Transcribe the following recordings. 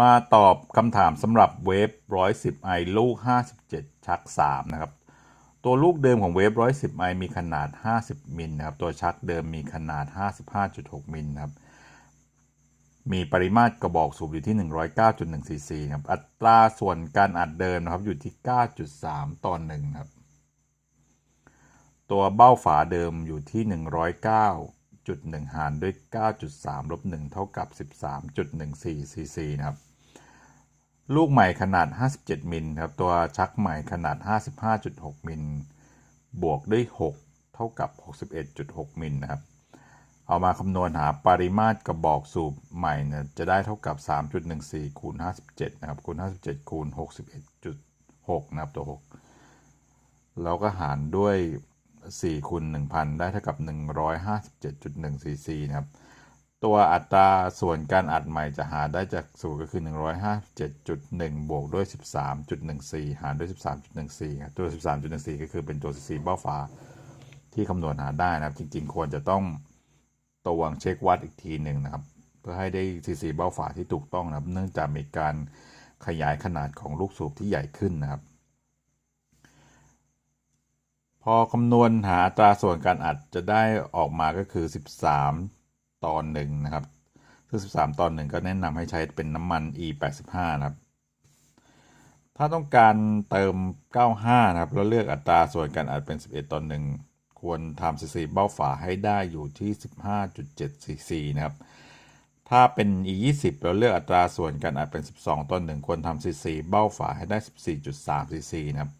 มาตอบคำถามสำหรับเวฟ 110ไอลูก 57 ชัก 3 นะครับ ตัวลูกเดิมของเวฟ 110ไอมีขนาด 50 มิลนะครับ ตัวชักเดิมมีขนาด 55.6 มิลนะครับ มีปริมาตรกระบอกสูบอยู่ที่ 109.1 ซีซีครับ อัตราส่วนการอัดเดิมนะครับอยู่ที่ 9.3 ต่อ1นะครับ ตัวเบ้าฝาเดิมอยู่ที่ 109.1หารด้วย 9.3 ลบ 1 เท่ากับ 13.14ซีซีนะครับ ลูกใหม่ขนาด 57 มิลครับ ตัวชักใหม่ขนาด 55.6 มิล บวกด้วย 6 เท่ากับ 61.6 มิลนะครับ เอามาคำนวณหาปริมาตรกระบอกสูบใหม่เนี่ยจะได้เท่ากับ 3.14 คูณ 57 นะครับ คูณ 57 คูณ 61.6 นะครับ ตัว 6 แล้วก็หารด้วย 4คูณ1,000 ได้เท่ากับ 157.1ซีซีนะครับ ตัวอัตราส่วนการอัดใหม่จะหาได้จากสูตรก็คือ 157.1 บวกด้วย 13.14 หารด้วย 13.14ครับตัว 13.14 ก็คือเป็นตัว cc เบ้าฟ้าที่คำนวณหาได้นะครับ จริงๆ ควรจะต้องตวงเช็ควัดอีกทีหนึ่งนะครับ เพื่อให้ได้ cc เบ้าฝาที่ถูกต้องนะครับ เนื่องจากมีการขยายขนาดของลูกสูบที่ใหญ่ขึ้นนะครับ พอคำนวณหาอัตราส่วนการอัดจะได้ออกมาก็คือ 13ต่อ1นะครับซึ่ง13ต่อ1ก็แนะนำให้ใช้เป็นน้ำมัน E85 นะครับ ถ้าต้องการเติม 95 นะครับ แล้วเลือกอัตราส่วนการอัดเป็น 11ต่อ1ควรทำ cc เบ้าฝาให้ได้อยู่ที่ 15.7 cc นะครับ ถ้าเป็น E20 แล้วเลือกอัตราส่วนการอัดเป็น 12ต่อ1ควรทำ cc เบ้าฝาให้ได้ 14.3 cc นะครับ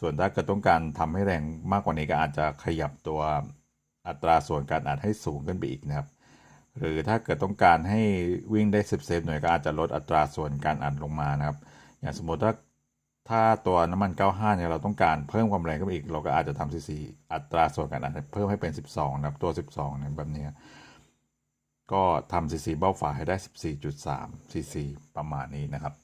ส่วนถ้าเกิดต้องการทำให้แรงมากกว่านี้ก็อาจจะขยับตัวอัตราส่วนการอัดให้สูงขึ้นไปอีกนะครับ หรือถ้าเกิดต้องการให้วิ่งได้ 10 เซฟหน่วยก็อาจจะลดอัตราส่วนการอัดลงมานะครับ อย่างสมมติถ้าถ้าตัวน้ำมัน 95 เนี่ยเราต้องการเพิ่มความแรงขึ้นอีก เราก็อาจจะทำซีซีอัตราส่วนการอัดเพิ่มให้เป็น 12 นะครับ ตัว 12เนี่ยแบบนี้ก็ทำซีซีเบ้าฝาให้ได้ 14.3ซีซีประมาณนี้นะครับ